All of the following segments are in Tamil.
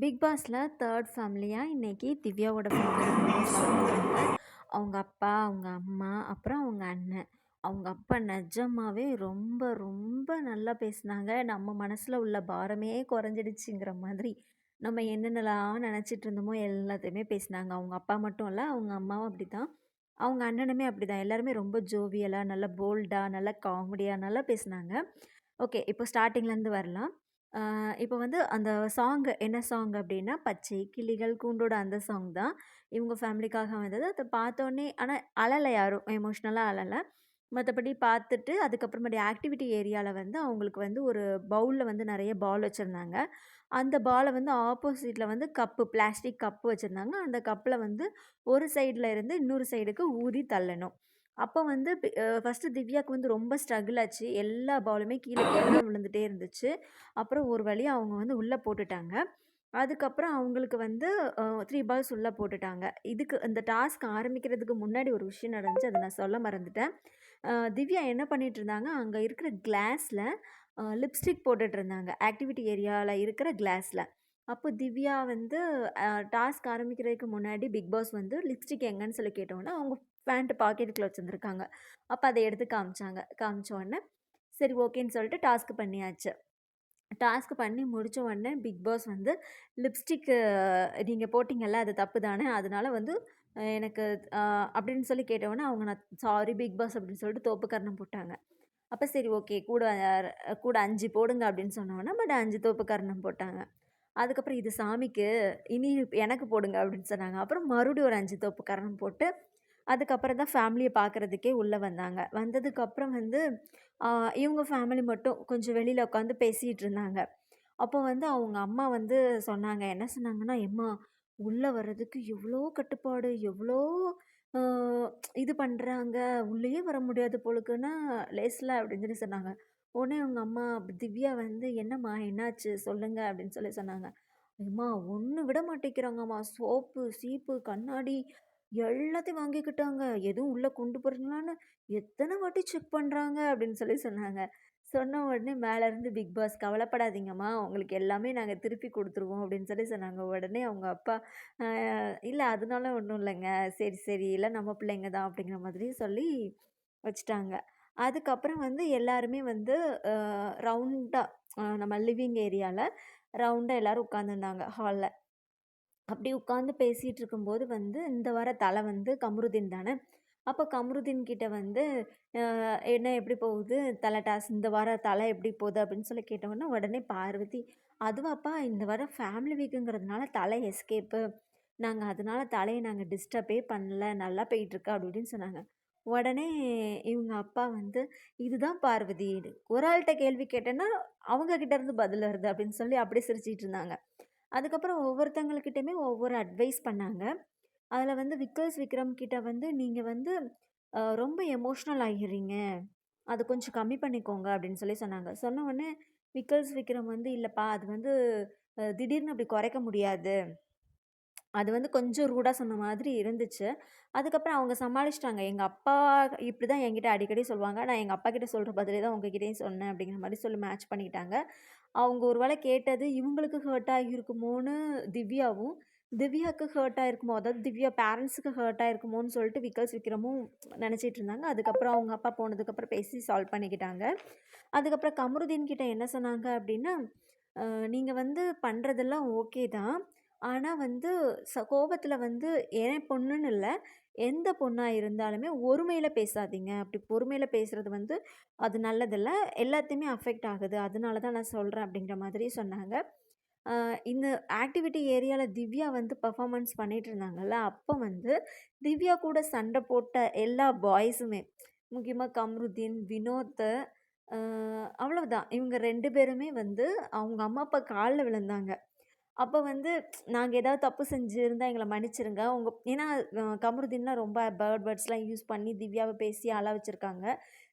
பிக் பாஸில் தேர்ட் ஃபேமிலியாக இன்றைக்கி திவ்யாவோட அவங்க அப்பா, அவங்க அம்மா, அப்புறம் அவங்க அண்ணன். அவங்க அப்பா நிஜமாவே ரொம்ப ரொம்ப நல்லா பேசினாங்க. நம்ம மனசில் உள்ள பாரமே குறைஞ்சிடுச்சுங்கிற மாதிரி. நம்ம என்னென்னலாம் நினச்சிட்டு இருந்தோமோ எல்லாத்தையுமே பேசினாங்க. அவங்க அப்பா மட்டும் இல்லை அவங்க அம்மாவும் அப்படி தான் அவங்க அண்ணனுமே அப்படிதான். எல்லாருமே ரொம்ப ஜோவியலாக நல்லா போல்டாக நல்லா காமெடியாக நல்லா பேசினாங்க. ஓகே. இப்போ ஸ்டார்டிங்லேருந்து வரலாம். இப்போ வந்து அந்த சாங் என்ன சாங் அப்படின்னா, "பச்சை கிளிகள் கூண்டோட" அந்த சாங் தான். இவங்க ஃபேமிலிக்காக வந்தது. அதை பார்த்தோன்னே ஆனால் அழலை யாரும். எமோஷ்னலாக அழலை மற்றபடி பார்த்துட்டு அதுக்கப்புறமேட்டு ஆக்டிவிட்டி ஏரியாவில் வந்து அவங்களுக்கு வந்து ஒரு பவுலில் வந்து நிறைய பால் வச்சுருந்தாங்க அந்த பாலை வந்து ஆப்போசிட்டில் வந்து கப்பு பிளாஸ்டிக் கப்பு வச்சுருந்தாங்க அந்த கப்பில் வந்து ஒரு சைடில் இருந்து இன்னொரு சைடுக்கு ஊதி தள்ளணும். அப்போ வந்து ஃபஸ்ட்டு திவ்யாவுக்கு ஃபர்ஸ்ட்டு வந்து ரொம்ப ஸ்ட்ரகிள் ஆச்சு. எல்லா பாலுமே கீழே கீழே விழுந்துகிட்டே விழுந்துட்டே இருந்துச்சு. அப்புறம் ஒரு வழி அவங்க வந்து உள்ளே போட்டுட்டாங்க. அதுக்கப்புறம் அவங்களுக்கு வந்து த்ரீ பால்ஸ் உள்ளே போட்டுட்டாங்க. இதுக்கு இந்த டாஸ்க் ஆரம்பிக்கிறதுக்கு முன்னாடி ஒரு விஷயம் நடந்துச்சு. அதை நான் சொல்ல மறந்துட்டேன். திவ்யா என்ன பண்ணிட்டு இருந்தாங்க, அங்கே இருக்கிற கிளாஸில் லிப்ஸ்டிக் போட்டுட்டு இருந்தாங்க. ஆக்டிவிட்டி ஏரியாவில் இருக்கிற கிளாஸில் அப்போ திவ்யா வந்து டாஸ்க் ஆரம்பிக்கிறதுக்கு முன்னாடி பிக் பாஸ் வந்து லிப்ஸ்டிக் எங்கன்னு சொல்லி கேட்டோன்னே அவங்க பேண்ட் பாக்கெட்டுக்குள்ள வச்சுருந்துருக்காங்க அப்போ அதை எடுத்து காமிச்சாங்க. காமிச்ச உடனே, சரி ஓகேன்னு சொல்லிட்டு டாஸ்க் பண்ணியாச்சு. டாஸ்க் பண்ணி முடித்த உடனே பிக் பாஸ் வந்து லிப்ஸ்டிக்கு நீங்கள் போட்டிங்கல்ல அது தப்பு தானே. அதனால வந்து எனக்கு அப்படின்னு சொல்லி கேட்டவுடனே, அவங்க நான் சாரி பிக் பாஸ் அப்படின்னு சொல்லிட்டு தோப்பு கரணம் போட்டாங்க. அப்போ சரி ஓகே. கூட கூட அஞ்சு போடுங்க அப்படின்னு சொன்னோனே, பட் அஞ்சு தோப்புக்கரணம் போட்டாங்க. அதுக்கப்புறம் இது சாமிக்கு, இனி எனக்கு போடுங்க அப்படின்னு சொன்னாங்க. அப்புறம் மறுபடியும் ஒரு அஞ்சு தோப்பு கரணம் போட்டு, அதுக்கப்புறம் தான் ஃபேமிலியை பார்க்கறதுக்கே உள்ளே வந்தாங்க. வந்ததுக்கப்புறம் வந்து இவங்க ஃபேமிலி மட்டும் கொஞ்சம் வெளியில் உட்காந்து பேசிகிட்டு இருந்தாங்க. அப்போ வந்து அவங்க அம்மா வந்து சொன்னாங்க. என்ன சொன்னாங்கன்னா, "எம்மா உள்ளே வர்றதுக்கு எவ்வளோ கட்டுப்பாடு, எவ்வளோ இது பண்ணுறாங்க உள்ளேயே வர முடியாது போலுக்குன்னா லேஸில் அப்படின்னு சொல்லி சொன்னாங்க. உடனே அவங்க அம்மா திவ்யா வந்து, "என்னம்மா என்னாச்சு? சொல்லுங்க" அப்படின்னு சொல்லி சொன்னாங்க. அம்மா ஒன்று விட மாட்டேங்கிறாங்கம்மா. சோப்பு, சீப்பு, கண்ணாடி எல்லாத்தையும் வாங்கிக்கிட்டாங்க. எதுவும் உள்ளே கொண்டு போகிறீங்களான்னு எத்தனை வாட்டி செக் பண்ணுறாங்க அப்படின்னு சொல்லி சொன்னாங்க. சொன்ன உடனே மேலேருந்து பிக் பாஸ் "கவலைப்படாதீங்கம்மா, உங்களுக்கு எல்லாமே நாங்கள் திருப்பி கொடுத்துருவோம் அப்படின்னு சொல்லி சொன்னாங்க. உடனே அவங்க அப்பா, இல்லை அதனால ஒன்றும் இல்லைங்க சரி, சரி. இல்லை நம்ம பிள்ளைங்க தான்" அப்படிங்கிற மாதிரி சொல்லி வச்சுட்டாங்க. அதுக்கப்புறம் வந்து எல்லாருமே வந்து ரவுண்டாக நம்ம லிவிங் ஏரியாவில் ரவுண்டாக எல்லாரும் உட்காந்துருந்தாங்க ஹாலில் அப்படி உட்காந்து பேசிகிட்டு இருக்கும்போது வந்து, இந்த வார தலை வந்து கமருதீன் தானே. அப்போ கமருதீன் கிட்ட வந்து, என்ன எப்படி போகுது? தலை டாஸ் இந்த வார தலை எப்படி போகுது?" அப்படின்னு சொல்லி கேட்டவுடனே, உடனே பார்வதி, "அதுவாப்பா இந்த வாரம் ஃபேமிலி வீக்குங்கிறதுனால தலை எஸ்கேப்பு. நாங்கள் அதனால தலையை நாங்கள் டிஸ்டர்பே பண்ணல. நல்லா போயிட்டுருக்கு" அப்படின்னு சொன்னாங்க. உடனே இவங்க அப்பா வந்து, "இதுதான் பார்வதி. ஒரு ஆள்கிட்ட கேள்வி கேட்டேன்னா, அவங்க இருந்து பதில் வருது" அப்படின்னு சொல்லி அப்படியே சிரிச்சிட்டு இருந்தாங்க. அதுக்கப்புறம் ஒவ்வொருத்தவங்ககிட்டயுமே ஒவ்வொரு அட்வைஸ் பண்ணாங்க. அதில் வந்து விக்கல்ஸ் விக்ரம் கிட்ட வந்து, நீங்கள் வந்து ரொம்ப எமோஷ்னல் ஆகிடுறீங்க அது கொஞ்சம் கம்மி பண்ணிக்கோங்க" அப்படின்னு சொல்லி சொன்னாங்க. சொன்ன உடனே விக்கல்ஸ் விக்ரம் வந்து, இல்லைப்பா அது வந்து திடீர்னு அப்படி குறைக்க முடியாது." அது வந்து கொஞ்சம் ரூடாக சொன்ன மாதிரி இருந்துச்சு. அதுக்கப்புறம் அவங்க சமாளிச்சிட்டாங்க எங்கள் அப்பா இப்படி தான் என்கிட்ட அடிக்கடி சொல்லுவாங்க. நான் எங்கள் அப்பா கிட்ட சொல்கிற பதிலே தான் உங்ககிட்டயும் சொன்னேன்" அப்படிங்கிற மாதிரி சொல்லி மேட்ச் பண்ணிக்கிட்டாங்க. அவங்க ஒரு வேளை கேட்டது இவங்களுக்கு ஹர்ட் ஆகியிருக்குமோன்னு திவ்யாவும், திவ்யாவுக்கு ஹர்ட் ஆகிருக்குமோ அதாவது திவ்யா பேரண்ட்ஸுக்கு ஹர்ட் ஆகிருக்குமோன்னு சொல்லிட்டு விக்கல்ஸ் விக்ரமும் நினச்சிட்டு இருந்தாங்க. அதுக்கப்புறம் அவங்க அப்பா போனதுக்கப்புறம் பேசி சால்வ் பண்ணிக்கிட்டாங்க. அதுக்கப்புறம் கமருதீன் கிட்ட என்ன சொன்னாங்க அப்படின்னா, நீங்கள் வந்து பண்ணுறதெல்லாம் ஓகே தான். ஆனால் வந்து ச கோபத்தில் வந்து என் பொண்ணுன்னு இல்லை எந்த பொண்ணாக இருந்தாலுமே ஒருமையில் பேசாதீங்க. அப்படி பொறுமையில் பேசுகிறது வந்து அது நல்லதில்ல. எல்லாத்தையுமே அஃபெக்ட் ஆகுது. அதனால தான் நான் சொல்கிறேன் அப்படிங்கிற மாதிரி சொன்னாங்க. இந்த ஆக்டிவிட்டி ஏரியாவில் திவ்யா வந்து பர்ஃபாமன்ஸ் பண்ணிகிட்டு இருந்தாங்கல்ல, அப்போ வந்து திவ்யா கூட சண்டை போட்ட எல்லா பாய்ஸுமே, முக்கியமாக கம்ருதீன், வினோத் அ அவ்வளவுதான். இவங்க ரெண்டு பேருமே வந்து அவங்க அம்மா, அப்பா காலில் விழுந்தாங்க. அப்போ வந்து நாங்கள் ஏதாவது தப்பு செஞ்சுருந்தா எங்களை மன்னிச்சிருங்க. உங்கள் ஏன்னா கமருதீன்லாம் ரொம்ப பேர்ட் பேர்ட்ஸ்லாம் யூஸ் பண்ணி திவ்யாவை பேசி அழ வச்சுருக்காங்க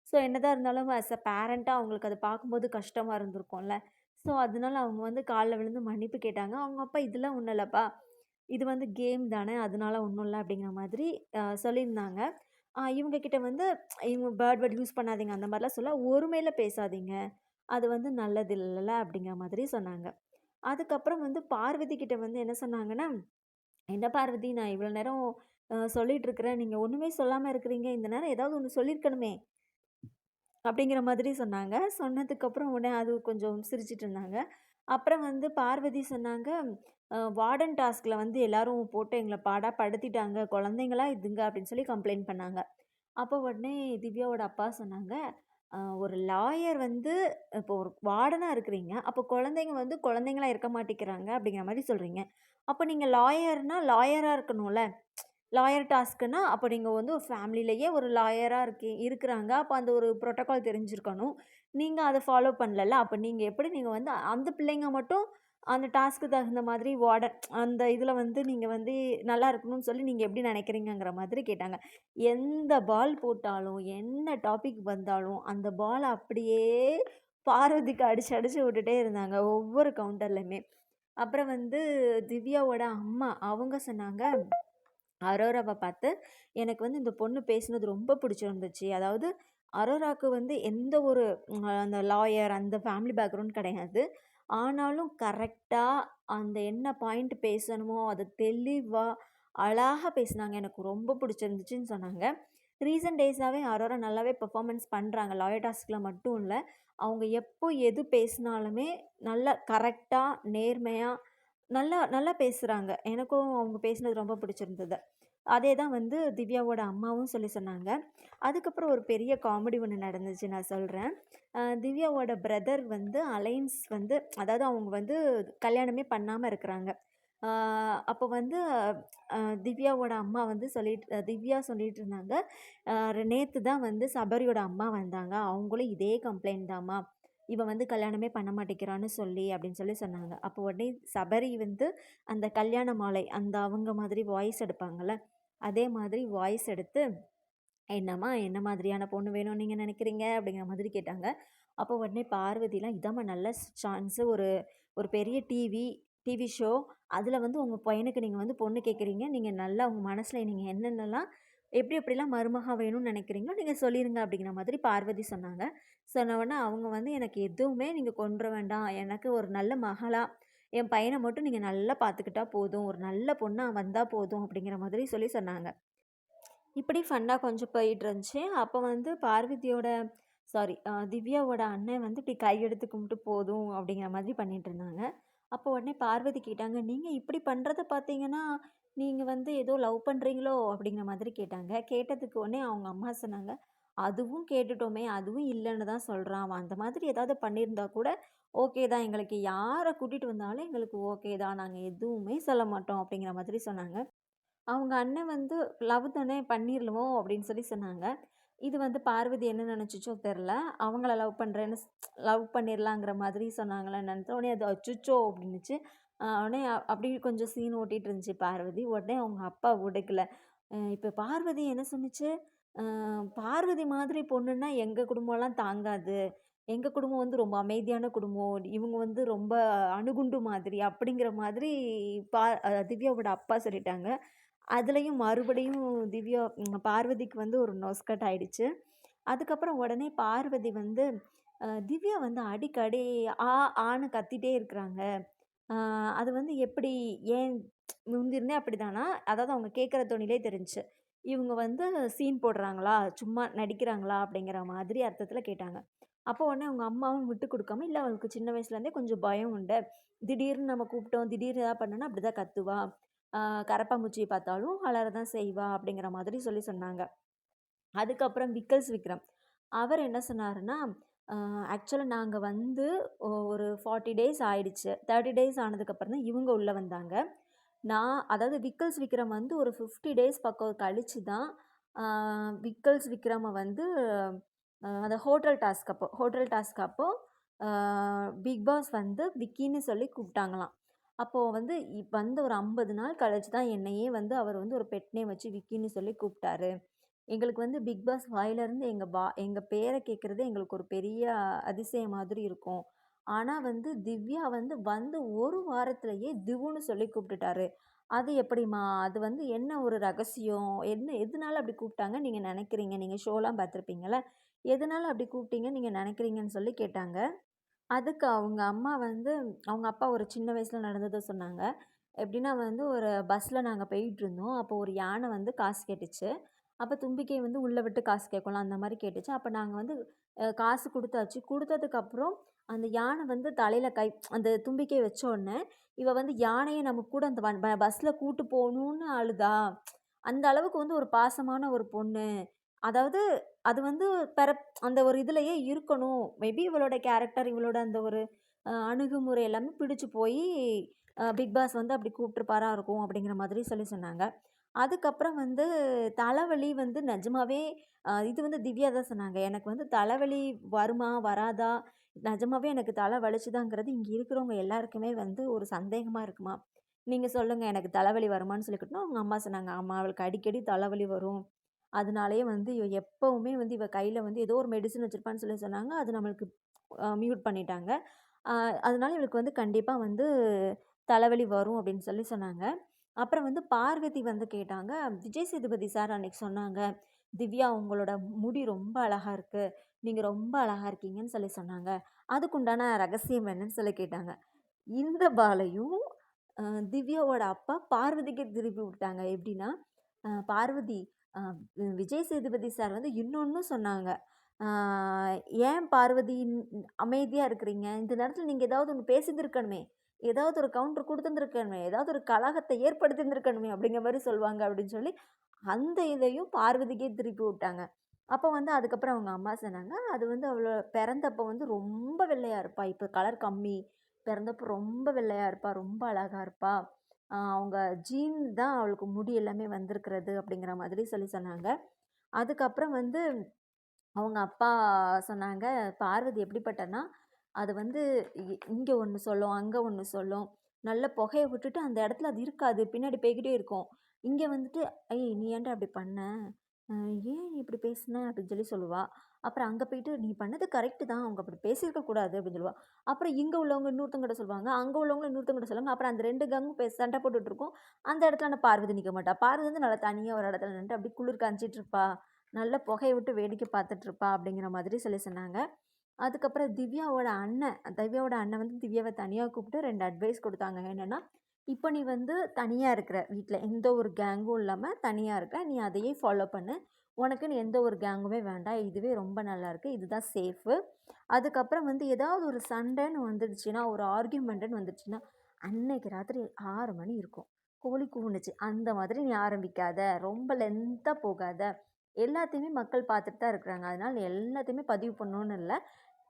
ஸோ என்னதான் இருந்தாலும் ஆஸ் அ பேரண்ட்டாக அவங்களுக்கு அதை பார்க்கும்போது கஷ்டமாக இருந்திருக்கும்ல. ஸோ அதனால அவங்க வந்து காலில் விழுந்து மன்னிப்பு கேட்டாங்க. அவங்க அப்பா இதெல்லாம் ஒன்றும் இல்லைப்பா இது வந்து கேம் தானே. அதனால ஒன்றும் இல்லை அப்படிங்கிற மாதிரி சொல்லியிருந்தாங்க. இவங்கக்கிட்ட வந்து இவங்க பேர்ட் பேர்ட் யூஸ் பண்ணாதீங்க அந்த மாதிரிலாம் சொல்ல, ஒருமையில் பேசாதீங்க. அது வந்து நல்லது இல்லைல்ல அப்படிங்கிற மாதிரி சொன்னாங்க. அதுக்கப்புறம் வந்து பார்வதி கிட்ட வந்து என்ன சொன்னாங்கன்னா, "என்ன பார்வதி நான் இவ்வளோ நேரம் சொல்லிட்டு இருக்கிறேன். நீங்கள் ஒன்றுமே சொல்லாமல் இருக்கிறீங்க. இந்த நேரம் ஏதாவது ஒன்று சொல்லியிருக்கணுமே!" அப்படிங்கிற மாதிரி சொன்னாங்க. சொன்னதுக்கப்புறம் உடனே அது கொஞ்சம் சிரிச்சிட்டு இருந்தாங்க. அப்புறம் வந்து பார்வதி சொன்னாங்க, வார்டன் டாஸ்கில் வந்து எல்லாரும் போட்டு எங்களை பாடாக படுத்திட்டாங்க. குழந்தைங்களா இதுங்க" அப்படின்னு சொல்லி கம்ப்ளைண்ட் பண்ணாங்க. அப்போ உடனே திவ்யாவோட அப்பா சொன்னாங்க, ஒரு லாயர் வந்து இப்போ ஒரு வார்டனாக இருக்கிறீங்க. அப்போ குழந்தைங்க வந்து குழந்தைங்களா இருக்க மாட்டேங்கிறாங்க அப்படிங்கிற மாதிரி சொல்கிறீங்க அப்போ நீங்கள் லாயர்னா லாயராக இருக்கணும்ல. லாயர் டாஸ்க்குன்னா, அப்போ நீங்கள் வந்து ஒரு ஃபேமிலியிலேயே ஒரு லாயராக இருக்கி இருக்கிறாங்க. அப்போ அந்த ஒரு ப்ரோட்டோக்கால் தெரிஞ்சிருக்கணும். நீங்கள் அதை ஃபாலோ பண்ணலல்ல. அப்போ நீங்கள் எப்படி நீங்கள் வந்து அந்த பிள்ளைங்க மட்டும் அந்த டாஸ்க்கு தகுந்த மாதிரி வார்டன் அந்த இதில் வந்து நீங்கள் வந்து நல்லா இருக்கணும்னு சொல்லி நீங்கள் எப்படி நினைக்கிறீங்கங்கிற மாதிரி கேட்டாங்க. எந்த பால் போட்டாலும், என்ன டாபிக் வந்தாலும், அந்த பால் அப்படியே பார்வதிக்கு அடிச்சு, அடிச்சு விட்டுட்டே இருந்தாங்க. ஒவ்வொரு கவுண்டர்லையுமே அப்புறம் வந்து திவ்யாவோட அம்மா அவங்க சொன்னாங்க, அரோராவை பார்த்து, "எனக்கு வந்து இந்த பொண்ணு பேசினது ரொம்ப பிடிச்சிருந்துச்சு. அதாவது அரோராவுக்கு வந்து எந்த ஒரு அந்த லாயர் அந்த ஃபேமிலி பேக்ரவுண்ட் கிடையாது. ஆனாலும் கரெக்டாக அந்த என்ன பாயிண்ட் பேசணுமோ, அதை தெளிவாக அழகாக பேசினாங்க. எனக்கு ரொம்ப பிடிச்சிருந்துச்சின்னு சொன்னாங்க. ரீசன்ட் டேஸாகவே அரோரா நல்லாவே பெர்ஃபார்மன்ஸ் பண்ணுறாங்க லாயடாஸ்கில் மட்டும் இல்லை அவங்க எப்போ எது பேசினாலுமே நல்லா கரெக்டாக நேர்மையாக நல்லா நல்லா பேசுகிறாங்க எனக்கும் அவங்க பேசினது ரொம்ப பிடிச்சிருந்தது. அதே தான் வந்து திவ்யாவோட அம்மாவும் சொல்லி சொன்னாங்க. அதுக்கப்புறம் ஒரு பெரிய காமெடி ஒன்று நடந்துச்சு நான் சொல்கிறேன் திவ்யாவோட பிரதர் வந்து அலைன்ஸ் வந்து அதாவது அவங்க வந்து கல்யாணமே பண்ணாமல் இருக்கிறாங்க. அப்போ வந்து திவ்யாவோட அம்மா வந்து சொல்லிட்டு திவ்யா சொல்லிட்டு இருந்தாங்க, நேற்று தான் வந்து சபரியோட அம்மா வந்தாங்க. அவங்களும் இதே கம்ப்ளைண்ட் தாம்மா. இவன் வந்து கல்யாணமே பண்ண மாட்டேங்கிறான்னு சொல்லி" அப்படின்னு சொல்லி சொன்னாங்க. அப்போ உடனே சபரி வந்து அந்த கல்யாண மாலை அந்த அவங்க மாதிரி வாய்ஸ் எடுப்பாங்கல்ல, அதே மாதிரி வாய்ஸ் எடுத்து, "என்னம்மா என்ன மாதிரியான பொண்ணு வேணும்னு நீங்கள் நினைக்கிறீங்க?" அப்படிங்கிற மாதிரி கேட்டாங்க. அப்போ உடனே பார்வதிலாம், "இதாம்மா நல்ல சான்ஸு. ஒரு ஒரு பெரிய டிவி டிவி ஷோ. அதில் வந்து உங்கள் பையனுக்கு நீங்கள் வந்து பொண்ணு கேட்குறீங்க. நீங்கள் நல்லா உங்கள் மனசில் நீங்கள் என்னென்னலாம் எப்படி எப்படிலாம் மருமகா வேணும்னு நினைக்கிறீங்களோ, நீங்கள் சொல்லிடுங்க அப்படிங்கிற மாதிரி பார்வதி சொன்னாங்க. சொன்னவொடனே அவங்க வந்து, "எனக்கு எதுவுமே நீங்கள் கொன்ற வேண்டாம். எனக்கு ஒரு நல்ல மகளாக என் பையனை மட்டும் நீங்கள் நல்லா பார்த்துக்கிட்டா போதும். ஒரு நல்ல பொண்ணாக வந்தால் போதும்." அப்படிங்கிற மாதிரி சொல்லி சொன்னாங்க. இப்படி ஃபன்னாக கொஞ்சம் போயிட்டு இருந்துச்சு. அப்போ வந்து பார்வதியோட சாரி திவ்யாவோட அண்ணன் வந்து இப்படி கையெடுத்து கும்பிட்டு போதும் அப்படிங்கிற மாதிரி பண்ணிகிட்டு இருந்தாங்க. அப்போ உடனே பார்வதி கேட்டாங்க, நீங்கள் இப்படி பண்ணுறத பார்த்தீங்கன்னா, நீங்கள் வந்து ஏதோ லவ் பண்ணுறீங்களோ அப்படிங்கிற மாதிரி கேட்டாங்க. கேட்டதுக்கு உடனே அவங்க அம்மா சொன்னாங்க, "அதுவும் கேட்டுட்டோமே, அதுவும் இல்லைன்னு தான் சொல்கிறான் அவன் அந்த மாதிரி ஏதாவது பண்ணியிருந்தா கூட ஓகே தான். எங்களுக்கு யாரை கூட்டிகிட்டு வந்தாலும் எங்களுக்கு ஓகே தான். நாங்கள் எதுவுமே சொல்ல மாட்டோம்." அப்படிங்கிற மாதிரி சொன்னாங்க. அவங்க அண்ணன் வந்து லவ் தானே பண்ணிடலுவோம் அப்படின்னு சொல்லி சொன்னாங்க. இது வந்து பார்வதி என்ன நினச்சிச்சோ தெரில அவங்கள லவ் பண்ணுறேன்னு லவ் பண்ணிடலாங்கிற மாதிரி சொன்னாங்களா என்னன்னு உடனே அது அச்சுச்சோ அப்படின்னுச்சு. உடனே அப்படி கொஞ்சம் சீன் ஓட்டிகிட்டு இருந்துச்சு பார்வதி. உடனே அவங்க அப்பா உடைக்கல இப்போ பார்வதி என்ன சொன்னுச்சு, பார்வதி மாதிரி பொண்ணுன்னா எங்கள் குடும்பம்லாம் தாங்காது. எங்கள் குடும்பம் வந்து ரொம்ப அமைதியான குடும்பம். இவங்க வந்து ரொம்ப அணுகுண்டு மாதிரி அப்படிங்கிற மாதிரி பா திவ்யாவோட அப்பா சொல்லிட்டாங்க. அதுலேயும் மறுபடியும் திவ்யா பார்வதிக்கு வந்து ஒரு நொஸ்கட் ஆயிடுச்சு. அதுக்கப்புறம் உடனே பார்வதி வந்து திவ்யா வந்து அடிக்கடி ஆ, ஆன்னு கத்திட்டே இருக்கிறாங்க. அது வந்து எப்படி ஏன் முந்திருந்தே அப்படிதானா? அதாவது அவங்க கேட்குற துணிலே தெரிஞ்சு இவங்க வந்து சீன் போடுறாங்களா? சும்மா நடிக்கிறாங்களா? அப்படிங்கிற மாதிரி அர்த்தத்தில் கேட்டாங்க. அப்போ உடனே அவங்க அம்மாவும் விட்டு கொடுக்காம இல்லை அவளுக்கு சின்ன வயசுலேருந்தே கொஞ்சம் பயம் உண்டு. திடீர்னு நம்ம கூப்பிட்டோம், திடீர்னு ஏதாவது அப்படி அப்படிதான் கத்துவா. கரப்பாம்பூச்சியை பார்த்தாலும் அலற தான் செய்வா." அப்படிங்கிற மாதிரி சொல்லி சொன்னாங்க. அதுக்கப்புறம் விக்கல்ஸ் விக்ரம். அவர் என்ன சொன்னாருன்னா, ஆக்சுவலாக நாங்கள் வந்து ஒரு 40 டேஸ் ஆயிடுச்சு. 30 டேஸ் ஆனதுக்கப்புறம் தான் இவங்க உள்ளே வந்தாங்க. நான் அதாவது விக்கல்ஸ் விக்ரம் வந்து ஒரு 50 டேஸ் பக்கம் கழிச்சு தான் விக்கல்ஸ் விக்ரம வந்து அந்த ஹோட்டல் டாஸ்க் அப்போ ஹோட்டல் டாஸ்க் அப்போ பிக் பாஸ் வந்து விக்கின்னு சொல்லி கூப்பிட்டாங்களாம். அப்போது வந்து இப் வந்து ஒரு 50 நாள் கழிச்சு தான் என்னையே வந்து அவர் வந்து ஒரு பெட் நேம் வச்சு விக்கின்னு சொல்லி கூப்பிட்டாரு. எங்களுக்கு வந்து பிக் பாஸ் வாயிலேருந்து எங்கள் பா எங்கள் பேரை கேட்குறது எங்களுக்கு ஒரு பெரிய அதிசயம் மாதிரி இருக்கும். ஆனால் வந்து திவ்யா வந்து வந்து ஒரு வாரத்திலேயே திவுன்னு சொல்லி கூப்பிட்டுட்டாரு. அது எப்படிம்மா? அது வந்து என்ன ஒரு ரகசியம்? என்ன எதனால அப்படி கூப்பிட்டாங்க நீங்கள் நினைக்கிறீங்க? நீங்கள் ஷோலாம் பார்த்துருப்பீங்கல்ல. எதனால அப்படி கூப்பிட்டீங்க நீங்கள் நினைக்கிறீங்கன்னு சொல்லி கேட்டாங்க. அதுக்கு அவங்க அம்மா வந்து அவங்க அப்பா ஒரு சின்ன வயசில் நடந்ததை சொன்னாங்க. எப்படின்னா வந்து ஒரு பஸ்ஸில் நாங்கள் போயிட்டுருந்தோம். அப்போ ஒரு யானை வந்து காசு கேட்டுச்சு. அப்போ தும்பிக்கை வந்து உள்ளே விட்டு காசு கேட்கும்ல, அந்த மாதிரி கேட்டுச்சு. அப்போ நாங்கள் வந்து காசு கொடுத்தாச்சு கொடுத்ததுக்கப்புறம் அந்த யானை வந்து தலையில் கை அந்த தும்பிக்கை வச்சோனே, இவள் வந்து யானையை நம்ம கூட அந்த பஸ்ஸில் கூட்டு போகணுன்னு அழுதா. அந்த அளவுக்கு வந்து ஒரு பாசமான ஒரு பொண்ணு. அதாவது அது வந்து பெற அந்த ஒரு இதுலேயே இருக்கணும். மேபி இவளோட கேரக்டர், இவளோட அந்த ஒரு அணுகுமுறை எல்லாமே பிடிச்சி போய் பிக் பாஸ் வந்து அப்படி கூப்பிட்டுருப்பாரா இருக்கும் அப்படிங்கிற மாதிரி சொல்லி சொன்னாங்க. அதுக்கப்புறம் வந்து தலைவலி வந்து நிஜமாவே இது வந்து திவ்யா தான் சொன்னாங்க. எனக்கு வந்து தலைவலி வருமா? வராதா? நிஜமாவே எனக்கு தலை வலிச்சுதாங்கிறது இங்கே இருக்கிறவங்க எல்லாருக்குமே வந்து ஒரு சந்தேகமாக இருக்குமா? நீங்கள் சொல்லுங்கள் எனக்கு தலைவலி வருமான்னு சொல்லிக்கிட்டோம் அவங்க அம்மா சொன்னாங்க. அம்மா அவளுக்கு அடிக்கடி தலைவலி வரும். அதனாலேயே வந்து இவ எப்போவுமே வந்து இவ கையில் வந்து ஏதோ ஒரு மெடிசன் வச்சுருப்பான்னு சொல்லி சொன்னாங்க. அது நம்மளுக்கு மியூட் பண்ணிட்டாங்க. அதனால இவளுக்கு வந்து கண்டிப்பாக வந்து தலைவலி வரும் அப்படின்னு சொல்லி சொன்னாங்க. அப்புறம் வந்து பார்வதி வந்து கேட்டாங்க. விஜய் சேதுபதி சார் அன்னைக்கு சொன்னாங்க. "திவ்யா உங்களோட முடி ரொம்ப அழகாக இருக்குது நீங்கள் ரொம்ப அழகாக இருக்கீங்கன்னு" சொல்லி சொன்னாங்க. அதுக்குண்டான ரகசியம் என்னன்னு சொல்லி கேட்டாங்க. இந்த பாலையும் திவ்யாவோட அப்பா பார்வதிக்கு திருப்பி விட்டாங்க. எப்படின்னா, பார்வதி விஜய் சேதுபதி சார் வந்து இன்னொன்றும் சொன்னாங்க. "ஏன் பார்வதி அமைதியாக இருக்கிறீங்க? இந்த நேரத்தில் நீங்கள் ஏதாவது ஒன்று பேசியிருந்திருக்கணுமே! ஏதாவது ஒரு கவுண்டர் கொடுத்துருந்துருக்கணுமே ஏதாவது ஒரு கலகத்தை ஏற்படுத்தியிருந்திருக்கணுமே!" அப்படிங்கிற மாதிரி சொல்லுவாங்க அப்படின்னு சொல்லி, அந்த இதையும் பார்வதிக்கே திருப்பி விட்டாங்க. அப்போ வந்து அதுக்கப்புறம் அவங்க அம்மா சொன்னாங்க, "அது வந்து அவ்வளோ பிறந்தப்போ வந்து ரொம்ப வெள்ளையாக இருப்பா. இப்போ கலர் கம்மி. பிறந்தப்போ ரொம்ப வெள்ளையாக இருப்பா. ரொம்ப அழகாக இருப்பா. அவங்க ஜீன் தான் அவளுக்கு முடி எல்லாமே வந்திருக்கிறது." அப்படிங்கிற மாதிரி சொல்லி சொன்னாங்க. அதுக்கப்புறம் வந்து அவங்க அப்பா சொன்னாங்க, "பார்வதி எப்படிப்பட்டன்னா, அது வந்து இ ஒன்று சொல்லும், அங்கே ஒன்று சொல்லும். நல்ல புகையை விட்டுட்டு அந்த இடத்துல அது இருக்காது. பின்னாடி போய்கிட்டே இருக்கும். இங்கே வந்துட்டு, ஐய் நீ ஏன்டா அப்படி பண்ண? ஏன் இப்படி பேசுன?" அப்படின்னு சொல்லி சொல்லுவா. அப்புறம் அங்கே போயிட்டு, "நீ பண்ணது கரெக்ட்டு தான். அவங்க அப்படி பேசியிருக்க கூடாது." அப்படின்னு சொல்லுவா. அப்புறம் இங்கே உள்ளவங்க இன்னொருத்தங்கிட்ட சொல்லுவாங்க. அங்கே உள்ளவங்க இன்னொருத்தங்கிட்ட சொல்லுவாங்க. அப்புறம் அந்த ரெண்டு கேங்கும் பேச சண்டை போட்டுட்டு இருக்கும். அந்த இடத்துல நான் பார்வதி நிற்க மாட்டா. பார்வதி வந்து நல்லா தனியாக ஒரு இடத்துல நின்று அப்படியே குளிர் காஞ்சிட்டு இருப்பா. நல்ல புகையை விட்டு வேடிக்கை பார்த்துட்டு இருப்பா அப்படிங்கிற மாதிரி சொல்லி சொன்னாங்க. அதுக்கப்புறம் திவ்யாவோட அண்ணன் திவ்யாவோட அண்ணன் வந்து திவ்யாவை தனியாக கூப்பிட்டு ரெண்டு அட்வைஸ் கொடுத்தாங்க என்னென்னா இப்போ நீ வந்து தனியாக இருக்கிற வீட்டில் எந்த ஒரு கேங்கும் இல்லாமல் தனியாக இருக்க. நீ அதையே ஃபாலோ பண்ணு. உனக்குன்னு எந்த ஒரு கேங்குமே வேண்டாம். இதுவே ரொம்ப நல்லாயிருக்கு. இதுதான் சேஃபு. அதுக்கப்புறம் வந்து ஏதாவது ஒரு சண்டைன்னு வந்துடுச்சுன்னா, ஒரு ஆர்கியூமெண்ட்டுன்னு வந்துடுச்சுன்னா, அன்னைக்கு ராத்திரி ஆறு மணி இருக்கும். கோழி கூவுனுச்சு. அந்த மாதிரி நீ ஆரம்பிக்காத. ரொம்ப லென்த்தாக போகாத. எல்லாத்தையுமே மக்கள் பார்த்துட்டு தான் இருக்கிறாங்க. அதனால் எல்லாத்தையுமே பதிவு பண்ணணும்னு இல்லை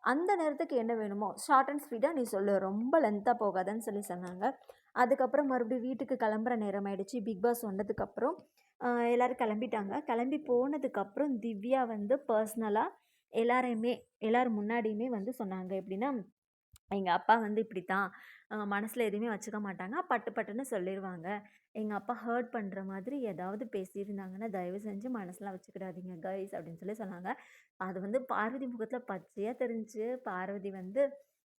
அந்த நேரத்துக்கு என்ன வேணுமோ, ஷார்ட் அண்ட் ஸ்வீட்டாக நீ சொல்லு. ரொம்ப லென்த்தாக போகாதன்னு" சொல்லி சொன்னாங்க. அதுக்கப்புறம் மறுபடியும் வீட்டுக்கு கிளம்புற நேரம் ஆயிடுச்சு. பிக் பாஸ் வந்ததுக்கப்புறம் எல்லோரும் கிளம்பிட்டாங்க. கிளம்பி போனதுக்கப்புறம் திவ்யா வந்து பர்ஸ்னலாக எல்லாரையுமே எல்லோரும் முன்னாடியுமே வந்து சொன்னாங்க. எப்படின்னா, எங்கள் அப்பா வந்து இப்படி தான் மனசில் எதுவுமே வச்சுக்க மாட்டாங்க. பட்டு பட்டுன்னு சொல்லிடுவாங்க எங்கள் அப்பா ஹர்ட் பண்ணுற மாதிரி ஏதாவது பேசியிருந்தாங்கன்னா, தயவு செஞ்சு மனசெலாம் வச்சுக்கிடாதீங்க கைஸ்" அப்படின்னு சொல்லி சொன்னாங்க. அது வந்து பார்வதி முகத்தில் பச்சையாக தெரிஞ்சு பார்வதி வந்து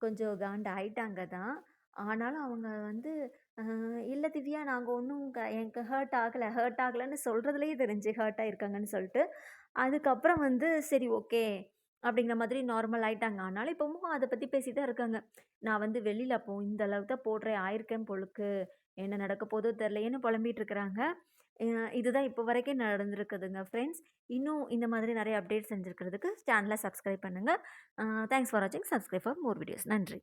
கொஞ்சம் காண்டு ஆயிட்டாங்க தான். ஆனாலும் அவங்க வந்து, இல்லை திவ்யா நாங்கள் ஒன்றும் க எனக்கு ஹர்ட் ஆகலை ஹர்ட் ஆகலைன்னு சொல்கிறதுலையே தெரிஞ்சு ஹர்ட் ஆகிருக்காங்கன்னு சொல்லிட்டு, அதுக்கப்புறம் வந்து சரி ஓகே. அப்படிங்கிற மாதிரி நார்மல் ஆயிட்டாங்க. ஆனாலும் இப்பவும் அதை பற்றி பேசி தான் இருக்காங்க. "நான் வந்து வெளியில் அப்போ இந்த அளவுக்கு தான் போடுறேன் ஆயிருக்கேன் பொழுக்கு என்ன நடக்க போதோ தெரிலையேன்னு புலம்பிகிட்டு இருக்கிறாங்க. இதுதான் இப்போ வரைக்கும் நடந்திருக்குதுங்க ஃப்ரெண்ட்ஸ். இன்னும் இந்த மாதிரி நிறைய அப்டேட் செஞ்சுருக்கிறதுக்கு சேனலை சப்ஸ்கிரைப் பண்ணுங்க. தேங்க்ஸ் ஃபார் வாட்சிங். Subscribe for more videos. நன்றி.